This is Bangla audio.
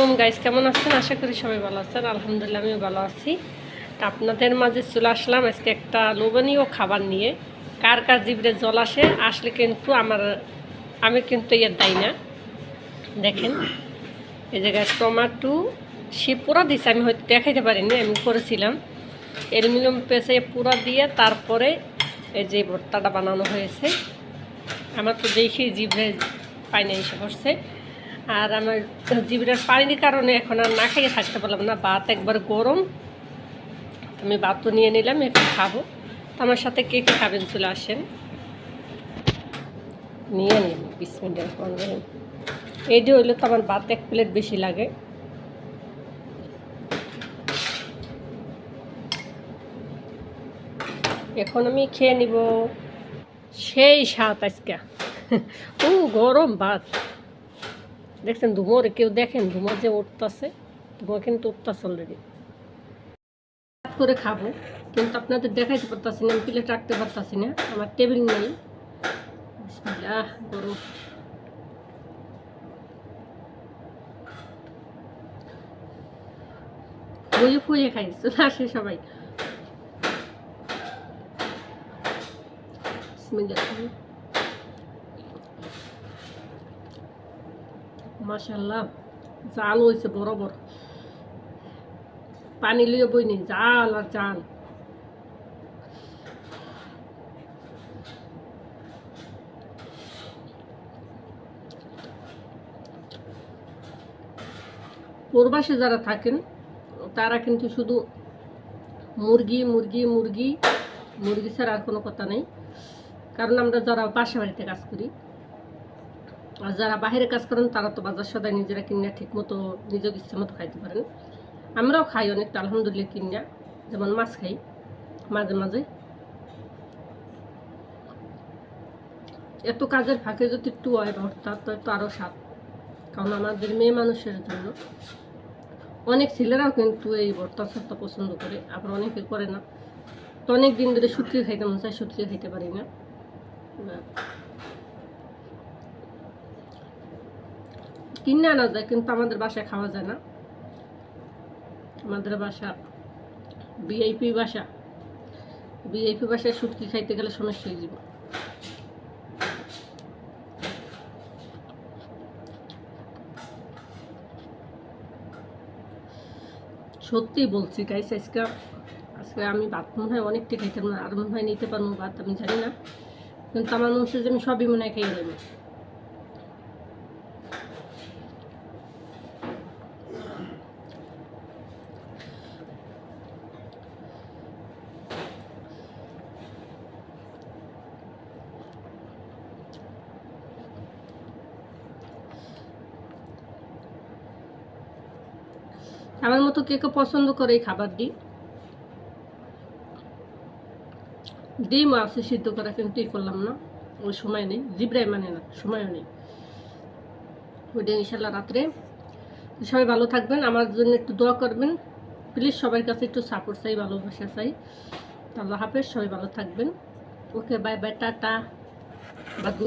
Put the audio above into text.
ওম গাইস কেমন আছেন? আশা করি সবাই ভালো আছেন। আলহামদুলিল্লাহ, আমিও ভালো আছি। তা আপনাদের মাঝে চলে আসলাম আজকে একটা লোভনীয় খাবার নিয়ে। কার কার জিভরে জল আসে, আসলে কিন্তু আমার, আমি কিন্তু এর দাই না। দেখেন, এই জায়গায় টমাটো, সে পুরা দিছে, আমি হয়তো দেখাইতে পারিনি, আমি করেছিলাম। অ্যালুমিনিয়াম পেঁচে পুরা দিয়ে তারপরে এই যে ভর্তাটা বানানো হয়েছে। আমার তো দেখি জিভে পানি এসে পড়ছে। আর আমার জিভের পানির কারণে এখন আর না খাইয়ে থাকতে পারলাম না। ভাত একবার গরম। আমি ভাতও নিয়ে নিলাম, একটু খাব। তো আমার সাথে কে কে খাবেন চলে আসেন। নিয়ে নিন, বিশ মিনিটের পনেরো এইটি হইলে তো আমার ভাত এক প্লেট বেশি লাগে। এখন আমি খেয়ে নিব সেই স্বাদ আজকে। ও গরম ভাত। দেখছেন ধুমোর, কেউ দেখেন ধুমো যে উঠতেছে ধুমো কিন্তু উঠতেছে অলরেডি করে খাব, কিন্তু আপনাদের দেখাইতে পারতাছি না, আমি প্লেট রাখতে পারতাছি না, আমার টেবিল নেই। গরম। ফুয়ে ফুয়ে খাই আসে সবাই। জাল হয়েছে পানি লিয়ে বইনি, জাল আর জাল। প্রবাসে যারা থাকেন, তারা কিন্তু শুধু মুরগি মুরগি মুরগি মুরগি ছাড়া আর কোনো কথা নেই। কারণ আমরা যারা বাসা বাড়িতে কাজ করি আর যারা বাহিরে কাজ করেন, তারা তো বাজার সদায় নিজেরা কিনে ঠিক মতো নিজের ইচ্ছে মতো খাইতে পারেন। আমরাও খাই অনেকটা, আলহামদুলিল্লাহ কিনা যেমন মাছ খাই, মাঝে মাঝে। এত কাজের ফাঁকে যদি একটু হয় ভর্তা তো আরও স্বাদ। কারণ আমাদের মেয়ে মানুষের জন্য। অনেক ছেলেরাও কিন্তু এই ভর্তা সত্তা পছন্দ করে, আবার অনেকে করে না। তো অনেক দিন ধরে সুটকি খাইতে মন চায় সুটকি খাইতে পারি না। কিনে আনা যায়, কিন্তু আমাদের বাসায় খাওয়া যায় না। আমাদের বাসা বিআইপি বাসা। বিআইপি বাসায় সুটকি খাইতে গেলে সমস্যা হয়ে যাবে। সত্যি বলছি গাইস আজকে আজকে আমি ভাত মনে হয় অনেকটা খাইতাম না, আর মনে হয় নিতে পারব ভাত, আমি জানি না। কিন্তু আমার মনে হচ্ছে যে আমি সবই মনে হয় খেয়ে নেব আমার মতো কে কে পছন্দ করে এই খাবারটি ডিম? আছে সিদ্ধ করা কিন্তু ই করলাম না। ওই সময় নেই। জিব্রাই মানে না, সময়ও নেই। ওইটা ইনশাল্লাহ রাত্রে। সবাই ভালো থাকবেন। আমার জন্য একটু দোয়া করবেন। প্লিজ সবার কাছে একটু সাপোর্ট চাই, ভালোবাসা চাই। আল্লাহ হাফেজ, সবাই ভালো থাকবেন। Okay bye bye tata. বাদু